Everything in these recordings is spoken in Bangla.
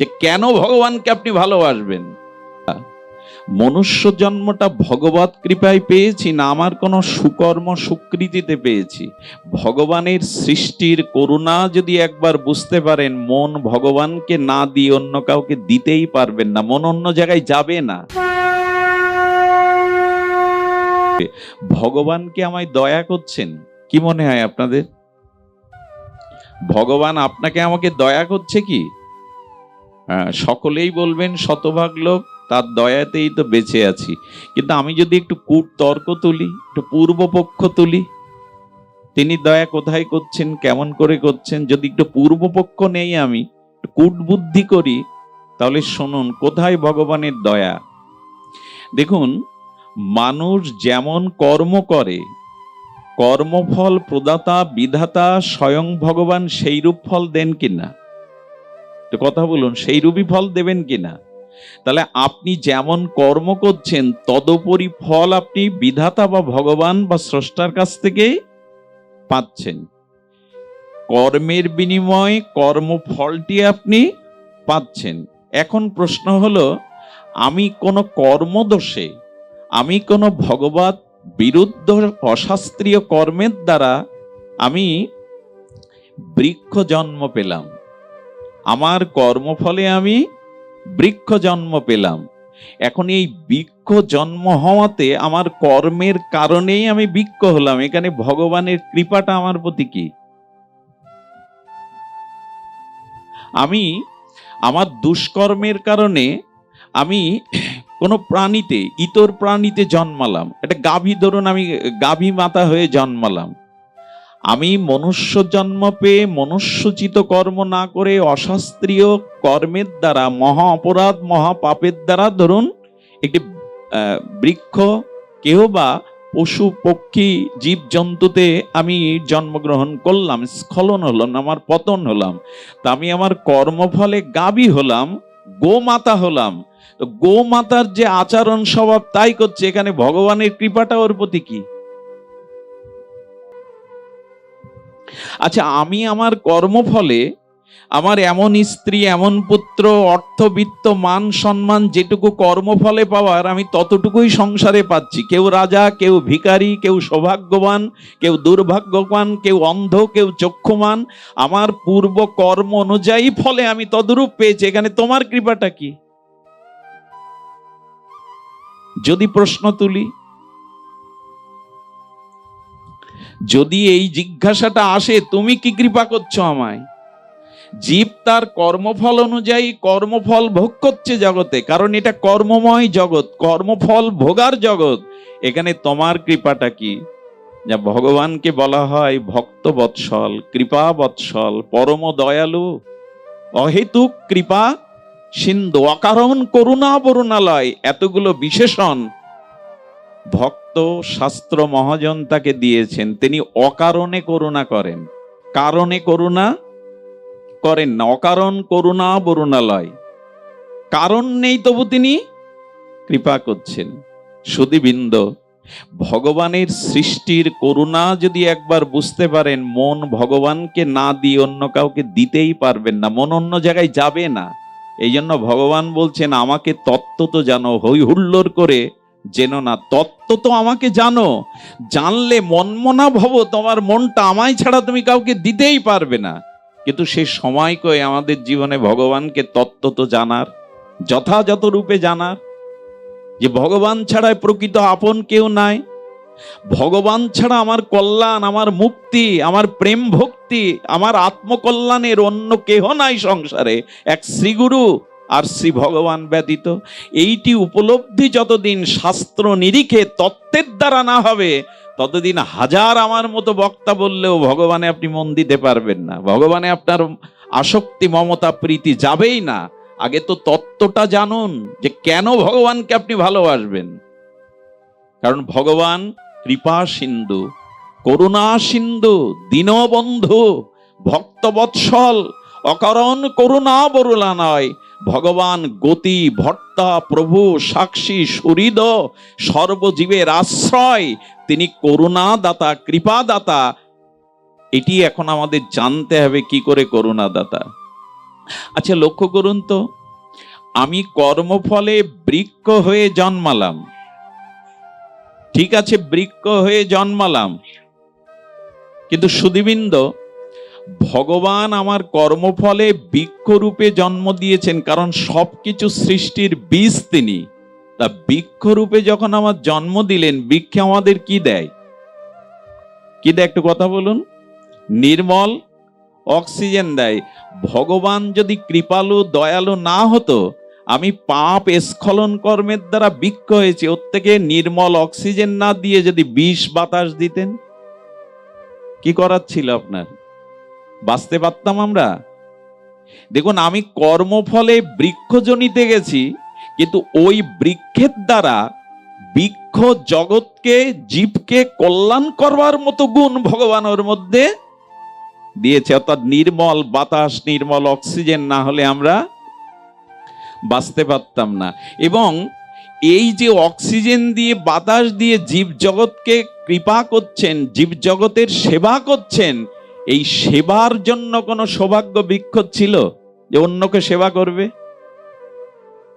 যে কেন ভগবানকে আপনি ভালোবাসবেন? মনুষ্য জন্মটা ভগবত কৃপায় পেয়েছি, না আমার কোনো সুকর্ম সুকৃতিতে পেয়েছি। ভগবানের সৃষ্টির করুণা যদি একবার বুঝতে পারেন, মন ভগবানকে না দিয়ে অন্য কাউকে দিতেই পারবেন না, মন অন্য জায়গায় যাবে না। ভগবানকে আমায় দয়া করছেন? কি মনে হয় আপনাদের? ভগবান আপনাকে আমাকে দয়া করছে কি? সকলেই বলবেন শতভাগ লোক, তার দয়াতেই তো বেঁচে আছি। কিন্তু আমি যদি একটু কূট তর্ক তুলি, একটু পূর্বপক্ষ তুলি, তিনি দয়া কোথায় করছেন, কেমন করে করছেন, যদি একটু পূর্বপক্ষ নেই আমি কূট বুদ্ধি করি, তাহলে শুনুন, কোথায় ভগবানের দয়া? দেখুন, মানুষ যেমন কর্ম করে, কর্মফল প্রদাতা বিধাতা স্বয়ং ভগবান সেইরূপ ফল দেন কিনা? তো কথা বলুন সেইরূপই ফল দেবেন কিনা? তাহলে আপনি যেমন কর্ম করছেন, তদুপরি ফল আপনি বিধাতা বা ভগবান বা স্রষ্টার কাছ থেকে পাচ্ছেন। কর্মের বিনিময়ে কর্মফলটি আপনি পাচ্ছেন। এখন প্রশ্ন হলো, আমি কোনো কর্মদোষে, আমি কোনো ভগবত বিরুদ্ধ অশাস্ত্রীয় কর্মের দ্বারা আমি বৃক্ষ জন্ম পেলাম। আমার কর্মফলে আমি বৃক্ষ জন্ম পেলাম। এখন এই বৃক্ষ জন্ম হওয়াতে আমার কর্মের কারণেই আমি বৃক্ষ হলাম। এখানে ভগবানের কৃপাটা আমার প্রতি কি? আমি, আমার দুষ্কর্মের কারণে আমি কোনো প্রাণীতে, ইতর প্রাণীতে জন্মালাম। একটা গাভী ধরুন আমি, গাভী মাতা হয়ে জন্মালাম। আমি মনুষ্য জন্ম পেয়ে মনুষ্যচিত কর্ম না করে অশাস্ত্রীয় কর্মের দ্বারা, মহা অপরাধ, মহা পাপের দ্বারা, ধরুন একটি বৃক্ষ কেহ বা পশু, পক্ষী জীব জন্তুতে আমি জন্মগ্রহণ করলাম, স্খলন হলাম, আমার পতন হলাম, তা আমি আমার কর্মফলে গাবি হলাম, গোমাতা হলাম। গোমাতার যে আচরণ স্বভাব তাই করছে, এখানে ভগবানের কৃপাটা ওর প্রতি কি? আচ্ছা আমি আমার কর্মফলে আমার এমন স্ত্রী, এমন পুত্র, অর্থবিত্ত, মান সম্মান যেটুকু কর্মফলে পাওয়ার, আমি ততটুকুই সংসারে পাচ্ছি। কেউ রাজা, কেউ ভিখারি, কেউ সৌভাগ্যবান, কেউ দুর্ভাগ্যবান, কেউ অন্ধ, কেউ চক্ষুমান, আমার পূর্ব কর্ম অনুযায়ী ফলে আমি তদরূপ পেয়েছি। এখানে তোমার কৃপাটা কি? যদি প্রশ্ন তুলি যদি এই জিজ্ঞাসাটা আসে, তুমি কি কৃপা করছ আমায়? জীব তার কর্মফল অনুযায়ী কর্মফল ভোগ করছে জগতে, কারণ এটা কর্মময় জগৎ, কর্মফল ভোগার জগৎ। এখানে তোমার কৃপাটা কি? যা ভগবানকে বলা হয় ভক্ত বৎসল, কৃপা বৎসল, পরম দয়ালু। অহেতুক কৃপা, সিন্ধু অকারণ করুণা বরুণালয়, এতগুলো বিশেষণ। ভক্ত শাস্ত্র মহাজন তাকে দিয়েছেন। তিনি অকারণে করুণা করেন। কারণে করুণা করেন না। অকারণ করুণা বরুণালয়। কারণ নেই তবু তিনি কৃপা করছেন। সুদীবৃন্দ, ভগবানের সৃষ্টির করুণা যদি একবার বুঝতে পারেন, মন ভগবানকে না দিয়ে অন্য কাউকে দিতেই পারবেন না। মন অন্য জায়গায় যাবে না। এই জন্য ভগবান বলছেন, আমাকে তত্ত্ব তো জানো। হই হুল্লোড় করে জেনো না, তত্ত্ব তো আমাকে জানো। জানলে মনমনা ভব, তোমার মনটা আমায় ছাড়া তুমি কাউকে দিতেই পারবে না। কিন্তু সে সময় কই আমাদের জীবনে ভগবানকে তত্ত্ব তো জানার, যথাযথ রূপে জানার। যে ভগবান ছাড়াই প্রকৃত আপন কেউ নাই, ভগবান ছাড়া আমার কল্যাণ, আমার মুক্তি, আমার প্রেম ভক্তি, আমার আত্মকল্যাণের অন্য কেহ নাই সংসারে। এক শ্রীগুরু আর শ্রী ভগবান ব্যতীত। এইটি উপলব্ধি যতদিন শাস্ত্র নিরিখে তত্ত্বের দ্বারা না হবে, ততদিন হাজার আমার মতো বক্তা বললেও ভগবানে আপনি মন দিতে পারবেন না। ভগবানে আপনার আসক্তি, মমতা, প্রীতি যাবেই না। আগে তো তত্ত্বটা জানুন যে কেন ভগবানকে আপনি ভালোবাসবেন। কারণ ভগবান কৃপা সিন্ধু, করুণা সিন্ধু, দীনবন্ধু, ভক্তবৎসল, অকারণ করুণা বরুলা নয়। ভগবান গতি ভট্টা প্রভু, সাক্ষী, সুহৃদ, সর্বজীবের আশ্রয়, তিনি করুণা দাতা কৃপা দাতা এটি এখন আমাদের জানতে হবে, কি করে করুণা দাতা আচ্ছা লক্ষ্য করুন তো, আমি কর্মফলে বৃক্ষ হয়ে জন্মালাম। ঠিক আছে, বৃক্ষ হয়ে জন্মালাম। কিন্তু সুদীবৃন্দ ভগবান আমার কর্মফলে বৃক্ষরূপে জন্ম দিয়েছেন, কারণ সবকিছু সৃষ্টির বীজ তিনি। তা বৃক্ষরূপে যখন আমার জন্ম দিলেন, বৃক্ষে আমাদের কি দেয়? কি দেয় একটু কথা বলুন? নির্মল অক্সিজেন দেয়। ভগবান যদি কৃপালু, দয়ালু না হতো, আমি পাপ স্খলন কর্মের দ্বারা বৃক্ষ হয়েছে, ওর থেকে নির্মল অক্সিজেন না দিয়ে যদি বিষ বাতাস দিতেন, কি করার ছিল আপনার? বাঁচতে পারতাম আমরা? দেখুন, আমি কর্মফলে বৃক্ষ জনিতে গেছি, কিন্তু ওই বৃক্ষের দ্বারা বৃক্ষ জগৎকে, জীবকে কল্যাণ করবার মতো গুণ ভগবান ওর মধ্যে দিয়েছে। অর্থাৎ নির্মল বাতাস, নির্মল অক্সিজেন না হলে আমরা বাঁচতে পারতাম না। এবং এই যে অক্সিজেন দিয়ে, বাতাস দিয়ে জীব জগৎকে কৃপা করছেন জীব জগতের সেবা করছেন এই সেবার জন্য কোনো সৌভাগ্য বৃক্ষ ছিল যে অন্যকে সেবা করবে?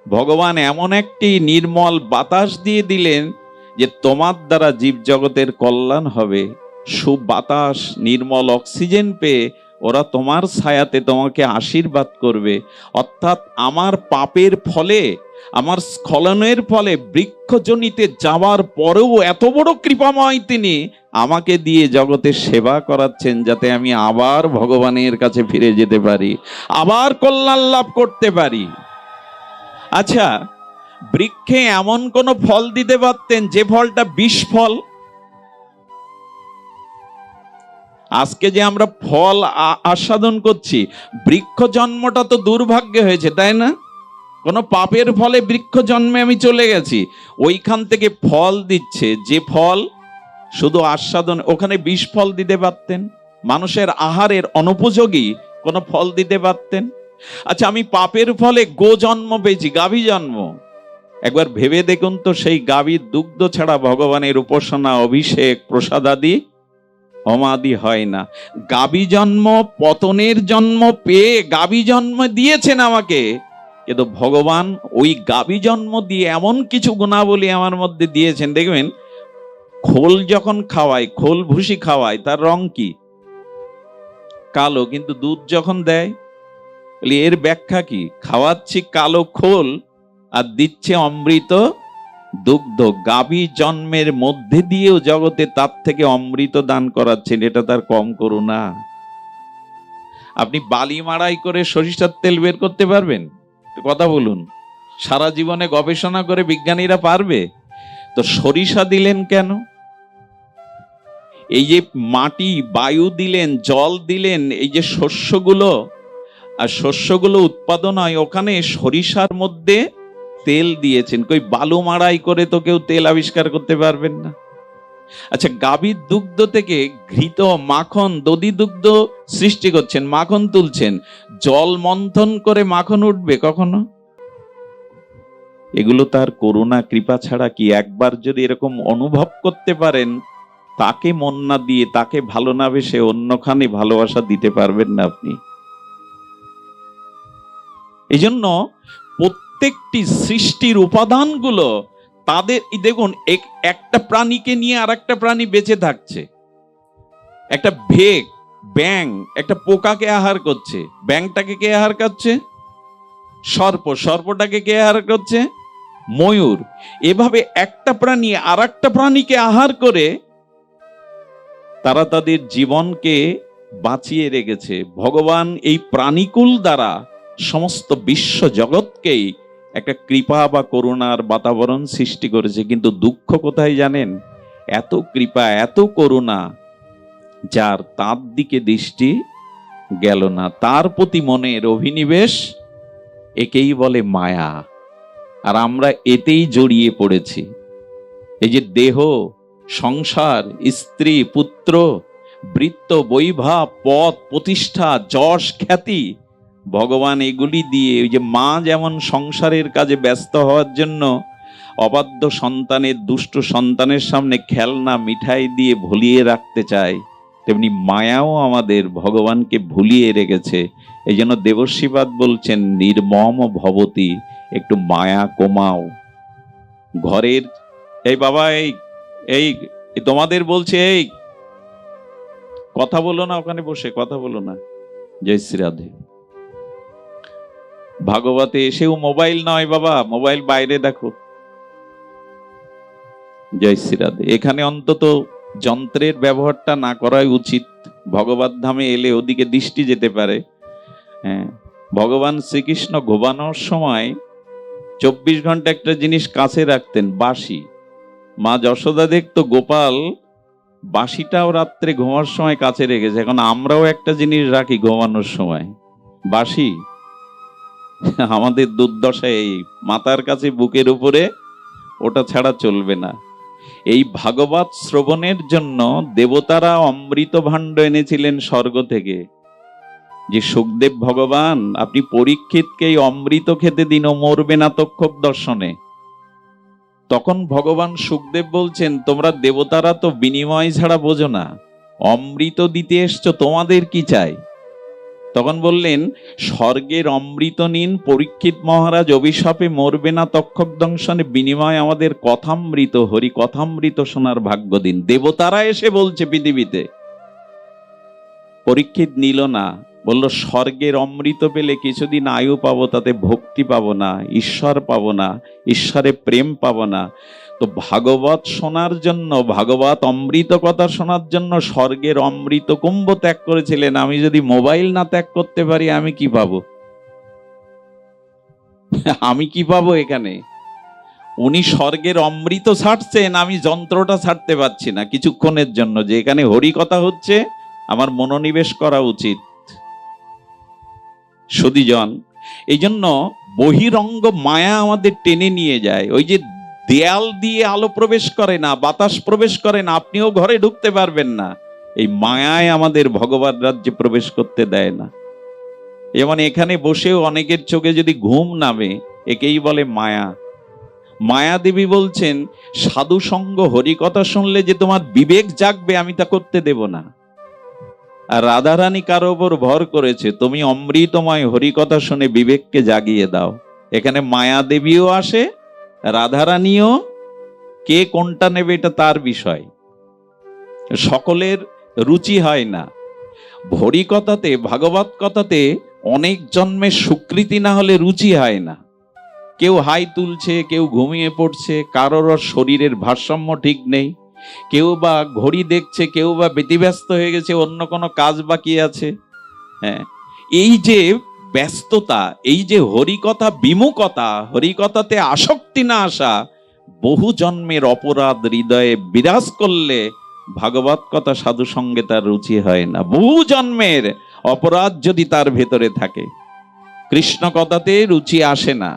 ভগবান এমন একটি নির্মল বাতাস দিয়ে দিলেন যে তোমার দ্বারা জীব জগতের কল্যাণ হবে। সুবাতাস, নির্মল অক্সিজেন পেয়ে ওরা তোমার ছায়াতে তোমাকে আশীর্বাদ করবে। অর্থাৎ আমার পাপের ফলে, আমার স্খলনের ফলে বৃক্ষজনিতে যাওয়ার পরেও এত বড় কৃপাময় তিনি আমাকে দিয়ে জগতের সেবা করাচ্ছেন যাতে আমি আবার ভগবানের কাছে ফিরে যেতে পারি, আবার কল্যাণ লাভ করতে পারি। আচ্ছা বৃক্ষে এমন কোন ফল দিতে পারতেন যে ফলটা বিষ ফল? আজকে যে আমরা ফল আস্বাদন করছি, বৃক্ষ জন্মটা তো দুর্ভাগ্য হয়েছে, তাই না? কোনো পাপের ফলে বৃক্ষ জন্মে আমি চলে গেছি, ওইখান থেকে ফল দিচ্ছে, যে ফল শুধু আস্বাদন, ওখানে বিষ ফল দিতে পারতেন? মানুষের আহারের অনুপযোগী কোনো ফল দিতে পারতেন? আচ্ছা আমি পাপের ফলে গো জন্ম পেয়েছি, গাভী জন্ম। একবার ভেবে দেখুন তো সেই গাভীর দুগ্ধ ছাড়া ভগবানের উপাসনা, অভিষেক, প্রসাদাদি অমাদি হয় না। গাবি জন্ম, পতনের জন্ম পেয়ে গাবি জন্ম দিয়েছেন আমাকে। কিন্তু ভগবান ওই গাবি জন্ম দিয়ে এমন কিছু গুণাবলী আমার মধ্যে দিয়েছেন, দেখবেন খোল যখন খাওয়ায়, খোল ভুসি খাওয়ায়, তার রং কি? কালো, কিন্তু দুধ যখন দেয়? এর ব্যাখ্যা কি? খাওয়াচ্ছি কালো খোল আর দিচ্ছে অমৃত দুগ্ধ। গাবি জন্মের মধ্যে দিয়েও জগতে তার থেকে অমৃত দান করাচ্ছেন, এটা তার কম করুণা। আপনি বালি মাড়াই করে সরিষার তেল বের করতে পারবেন? কথা বলুন। সারা জীবনে গবেষণা করে বিজ্ঞানীরা পারবে? তো সরিষা দিলেন কেন? এই যে মাটি, বায়ু দিলেন, জল দিলেন, এই যে শস্যগুলো, আর শস্যগুলো উৎপাদন হয় ওখানে, সরিষার মধ্যে তেল দিয়েছেন। কই, বালু মাড়াই করে তো কেউ তেল আবিষ্কার করতে পারবেন না। আচ্ছা গাভীর দুগ্ধ থেকে ঘৃত মাখন, দধি দুগ্ধ সৃষ্টি করছেন, মাখন তুলছেন। জল মন্থন করে মাখন উঠবে কখনো? এগুলো তার করুণা, কৃপা ছাড়া কি একবার যদি এরকম অনুভব করতে পারেন তাকে মন না দিয়ে, তাকে ভালো না বেসে অন্যখানে ভালোবাসা দিতে পারবেন না আপনি। এই জন্য প্রত্যেকটি সৃষ্টির উপাদানগুলো তাদের দেখুন, এক- একটা প্রাণীকে নিয়ে আর একটা প্রাণী বেঁচে থাকছে। একটা ভেগ ব্যাং একটা পোকাকে আহার করছে। ব্যাংটাকে কে আহার করছে? সর্প, সর্পটাকে কে আহার করছে? ময়ূর। এভাবে একটা প্রাণী আর একটা প্রাণীকে আহার করে তারা তাদের জীবনকে বাঁচিয়ে রেখেছে। ভগবান এই প্রাণীকুল দ্বারা সমস্ত বিশ্ব জগৎকেই একটা কৃপা বা করুণার বাতাবরণ সৃষ্টি করেছে। কিন্তু দুঃখ কোথায় জানেন? এত কৃপা, এত করুণা, যার তার দিকে দৃষ্টি গেল না। তার প্রতি মনের অভিনিবেশ একেই বলে মায়া। আর আমরা এতেই জড়িয়ে পড়েছি। এই যে দেহ সংসার, স্ত্রী, পুত্র, বৃত্ত বৈভব পদ প্রতিষ্ঠা, যশ, খ্যাতি। ভগবান এগুলি দিয়ে ওই যে মা যেমন সংসারের কাজে ব্যস্ত হওয়ার জন্য অবাধ্য সন্তানের, দুষ্ট সন্তানের সামনে খেলনা, মিঠাই দিয়ে ভুলিয়ে রাখতে চায়, তেমনি মায়াও আমাদের ভগবানকে ভুলিয়ে রেখেছে। এই জন্য দেবশ্রীবাদ বলছেন, নির্মম ভবতী, একটু মায়া কমাও। ঘরের, এই বাবা, এই এই তোমাদের বলছে এই, কথা বলো না ওখানে বসে, কথা বলো না। জয় শ্রী ভাগবতে এসেও মোবাইল নয় বাবা, মোবাইল বাইরে দেখো। জয় শ্রী এখানে অন্তত যন্ত্রের ব্যবহারটা না করাই উচিত। ভগবত ধামে এলে ওদিকে দৃষ্টি যেতে পারে। হ্যাঁ ভগবান শ্রীকৃষ্ণ ঘুমানোর সময় চব্বিশ ঘণ্টা একটা জিনিস কাছে রাখতেন, বাঁশি। মা যশোদা দেখতো গোপাল, বাঁশিটাও রাত্রে ঘুমার সময় কাছে রেখেছে। এখন আমরাও একটা জিনিস রাখি ঘুমানোর সময়। বাঁশি? আমাদের দুর্দশায় এই। মাতার কাছে বুকের উপরে ওটা ছাড়া চলবে না। এই ভাগবত শ্রবণের জন্য দেবতারা অমৃত ভাণ্ড এনেছিলেন স্বর্গ থেকে। যে সুখদেব ভগবান, আপনি পরীক্ষিতকে এই অমৃত খেতে দিন মরবে না তক্ষক দর্শনে। তখন ভগবান সুখদেব বলছেন, তোমরা দেবতারা তো বিনিময় ছাড়া বোঝো না। অমৃত দিতে এসছো, তোমাদের কি চাই? তখন বললেন, স্বর্গের অমৃত নিন, পরীক্ষিত মহারাজ অভিশাপে মরবে না, তক্ষক দংশনে বিনিময় আমাদের কথামৃত, হরি কথামৃত শোনার ভাগ্য দিন। দেবতারা এসে বলছে পৃথিবীতে, পরীক্ষিত নিল না বলল, স্বর্গের অমৃত পেলে কিছুদিন আয়ু পাবো, তাতে ভক্তি পাবো না, ঈশ্বর পাবো না, ঈশ্বরে প্রেম পাবো না। তো ভাগবত শোনার জন্য, ভাগবত অমৃত কথা শোনার জন্য স্বর্গের অমৃত কুম্ভ ত্যাগ করেছিলেন। আমি যদি মোবাইল না ত্যাগ করতে পারি, আমি কি পাবো? আমি কি পাবো এখানে? উনি স্বর্গের অমৃত ছাড়ছেন, আমি যন্ত্রটা ছাড়তে পারছি না কিছুক্ষণের জন্য। যে এখানে হরি কথা হচ্ছে, আমার মনোনিবেশ করা উচিত। সুদীজন এই জন্য বহিরঙ্গ মায়া আমাদের টেনে নিয়ে যায়। ওই যে দেয়াল দিয়ে আলো প্রবেশ করে না, বাতাস প্রবেশ করে না, আপনিও ঘরে ঢুকতে পারবেন না। এই মায়ায় আমাদের ভগবান রাজ্যে প্রবেশ করতে দেয় না। যেমন এখানে বসেও অনেকের চোখে যদি ঘুম নামে, একেই বলে মায়া। মায়া দেবী বলছেন সাধু সঙ্গ হরিকথা শুনলে যে তোমার বিবেক জাগবে, আমি তা করতে দেব না। আর রাধারানী কারও ওপর ভর করেছে, তুমি অমৃতময় হরিকথা শুনে বিবেককে জাগিয়ে দাও। এখানে মায়া দেবীও আসে, রাধারানীও। কে কোনটা নেবে এটা তার বিষয়। সকলের রুচি হয় না। হরিকথাতে ভাগবত কথাতে অনেক জন্মের স্বীকৃতি না হলে রুচি হয় না। কেউ হাই তুলছে, কেউ ঘুমিয়ে পড়ছে, কারোর শরীরের ভারসাম্য ঠিক নেই। কেউ বা ঘড়ি দেখছে, কেউ বা ব্যতিব্যস্ত হয়ে গেছে, অন্য কোনো কাজ বাকি আছে। হ্যাঁ এই যে ব্যস্ততা, এই যে হরিকথা বিমুখতা, হরিকথাতে আসক্তি না আসা, বহু জন্মের অপরাধ হৃদয়ে বিরাজ করলে ভাগবত কথা সাধু সঙ্গে তার রুচি হয় না। বহু জন্মের অপরাধ যদি তার ভেতরে থাকে, কৃষ্ণ কথাতে রুচি আসে না।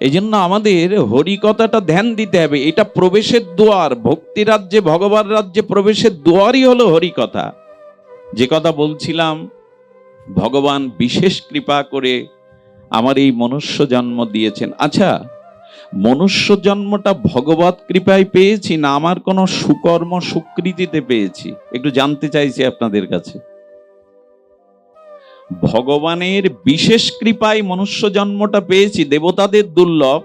এই জন্য আমাদের হরিকথাটা ধ্যান দিতে হবে। এটা প্রবেশের দুয়ার। ভক্তি রাজ্যে, ভগবান রাজ্যে প্রবেশের দুয়ারই হলো হরিকথা। যে কথা বলছিলাম, ভগবান বিশেষ কৃপা করে আমার এই মনুষ্য জন্ম দিয়েছেন। আচ্ছা মনুষ্য জন্মটা ভগবত কৃপায় পেয়েছি না আমার কোনো সুকর্ম সুকৃতিতে পেয়েছি? একটু জানতে চাইছি আপনাদের কাছে। ভগবানের বিশেষ কৃপায় মনুষ্য জন্মটা পেয়েছি, দেবতাদের দুর্লভ।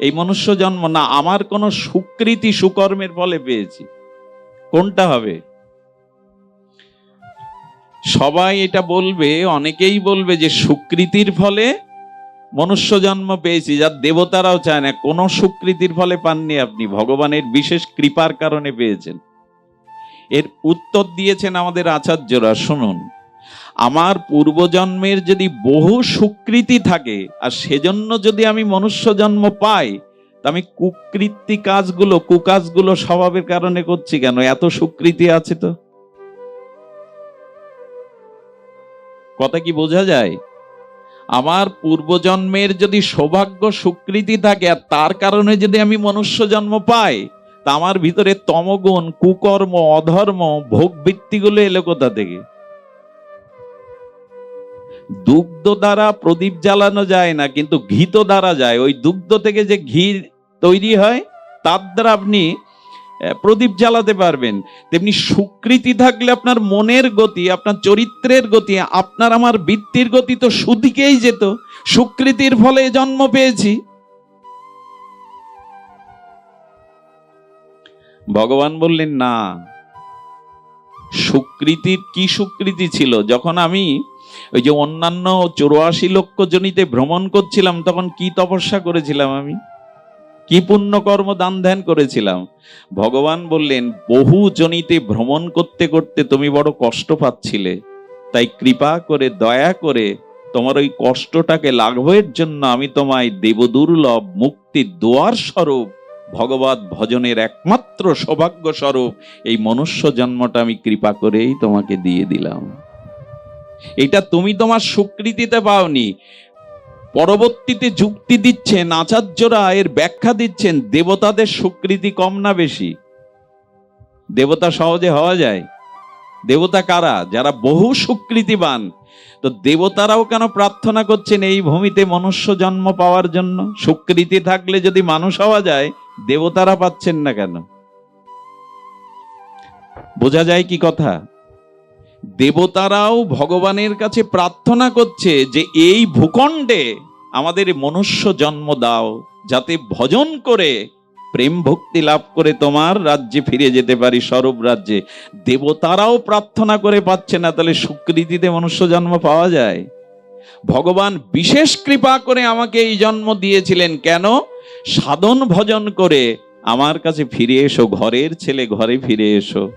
এই মনুষ্য জন্ম না, আমার কোনো সুকৃতি সুকর্মের ফলে পেয়েছি। কোনটা হবে? সবাই এটা বলবে, অনেকেই বলবে যে সুকৃতির ফলে মনুষ্য জন্ম পেয়েছি যার দেবতারাও চায় না। কোনো সুকৃতির ফলে পাননি আপনি, ভগবানের বিশেষ কৃপার কারণে পেয়েছেন। এর উত্তর দিয়েছেন আমাদের আচার্যরা, শুনুন। আমার পূর্বজন্মের যদি বহু সুকৃতি থাকে, আর সেজন্য যদি আমি মনুষ্য জন্ম পাই, তা আমি কুকৃতি কাজগুলো, কুকাজগুলো স্বভাবের কারণে করছি কেন? এত সুকৃতি আছে তো? কথা কি বোঝা যায়? আমার পূর্বজন্মের যদি সৌভাগ্য সুকৃতি থাকে, আর তার কারণে যদি আমি মনুষ্য জন্ম পাই, তা আমার ভিতরে তমগুণ, কুকর্ম, অধর্ম ভোগ বৃত্তিগুলো এলো কোথা থেকে? দুগ্ধ দ্বারা প্রদীপ জ্বালানো যায় না, কিন্তু ঘিত দ্বারা যায়। ওই দুগ্ধ থেকে যে ঘি তৈরি হয়, তার দ্বারা আপনি প্রদীপ জ্বালাতে পারবেন। তেমনি সুকৃতি থাকলে আপনার মনের গতি, আপনার চরিত্রের গতি, আপনার আমার বৃত্তির গতি তো সুদিকেই যেত। সুকৃতির ফলে জন্ম পেয়েছি। ভগবান বললেন, না। সুকৃতির কি সুকৃতি ছিল? যখন আমি ওই যে অন্যান্য চৌরাশি লক্ষ জনিতে ভ্রমণ করছিলাম, তখন কি তপস্যা করেছিলাম আমি? কি পুণ্যকর্ম দান ধ্যান করেছিলাম? ভগবান বললেন, বহু জনিতে ভ্রমণ করতে করতে তুমি বড় কষ্ট পাচ্ছিলে। তাই কৃপা করে, দয়া করে তোমার ওই কষ্টটাকে লাঘবের জন্য আমি তোমায় দেবদুর্লভ মুক্তির দোয়ার স্বরূপ, ভগবত ভজনের একমাত্র সৌভাগ্য স্বরূপ এই মনুষ্য জন্মটা আমি কৃপা করেই তোমাকে দিয়ে দিলাম। এটা তুমি তোমার স্বীকৃতিতে পাওনি। পরবর্তীতে যুক্তি দিচ্ছেন, আচার্যরা এর ব্যাখ্যা দিচ্ছেন, দেবতাদের স্বীকৃতি কম না বেশি। দেবতা সহজে হওয়া যায়। দেবতা কারা? যারা বহু স্বীকৃতিবান তো দেবতারাও কেন প্রার্থনা করছেন এই ভূমিতে মনুষ্য জন্ম পাওয়ার জন্য? স্বীকৃতি থাকলে যদি মানুষ হওয়া যায়, দেবতারা পাচ্ছেন না কেন? বোঝা যায় কি কথা? দেবতারাও ভগবানের কাছে প্রার্থনা করছে যে এই ভূখণ্ডে আমাদের মনুষ্য জন্ম দাও, যাতে ভজন করে, প্রেম ভক্তি লাভ করে তোমার রাজ্যে ফিরে যেতে পারি স্বরূপ রাজ্যে। দেবতারাও প্রার্থনা করে পাচ্ছে না, তাহলে সুকৃতিতে মনুষ্য জন্ম পাওয়া যায়? ভগবান বিশেষ কৃপা করে আমাকে এই জন্ম দিয়েছিলেন কেন? সাধন ভজন করে আমার কাছে ফিরে এসো, ঘরের ছেলে ঘরে ফিরে এসো।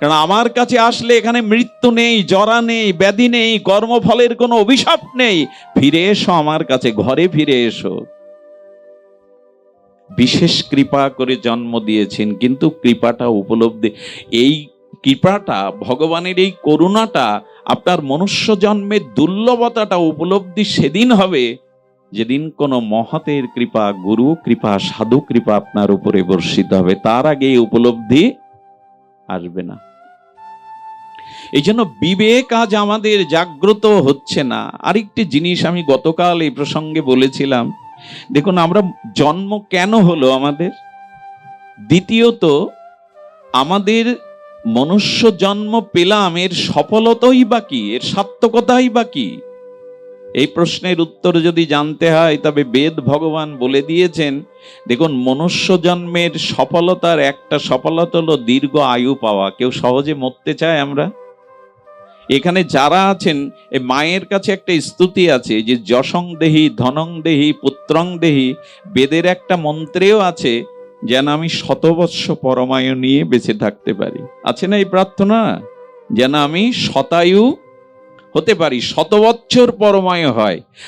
কারণ আমার কাছে আসলে এখানে মৃত্যু নেই, জরা নেই, ব্যাধি নেই, কর্মফলের কোনো অভিশাপ নেই। ফিরে এসো আমার কাছে, ঘরে ফিরে এসো। বিশেষ কৃপা করে জন্ম দিয়েছেন, কিন্তু কৃপাটা উপলব্ধি, এই কৃপাটা, ভগবানের এই করুণাটা, আপনার মনুষ্য জন্মের দুর্লভতাটা উপলব্ধি সেদিন হবে। যেদিন কোনো মহতের কৃপা, গুরু কৃপা, সাধু কৃপা আপনার উপরে বর্ষিত হবে। তার আগে উপলব্ধি আসবে না। এই জন্য বিবেক আজ আমাদের জাগ্রত হচ্ছে না। আরেকটি জিনিস আমি গতকাল এই প্রসঙ্গে বলেছিলাম। দেখুন, আমরা জন্ম কেন হলো আমাদের? দ্বিতীয়ত, আমাদের মনুষ্য জন্ম পেলাম এর সফলতাই বা কি? এর সার্থকতাই বা কি? এই প্রশ্নের উত্তর যদি জানতে হয়, তবে বেদ ভগবান বলে দিয়েছেন, দেখুন, মনুষ্য জন্মের সফলতার একটা সফলতা হলো দীর্ঘ আয়ু পাওয়া। কেউ সহজে মরতে চায় আমরা? এখানে যারা আছেন মায়ের কাছে একটা স্তুতি আছে যে, যশং দেহি, ধনং দেহি, পুত্রং দেহি, বেদের একটা মন্ত্রেও আছে যেন আমি শতবৎস পরমায়ু নিয়ে বেঁচে থাকতে পারি। আছে না এই প্রার্থনা? যেন আমি শতায়ু হতে পারি। শত বৎসর পরময় হয়।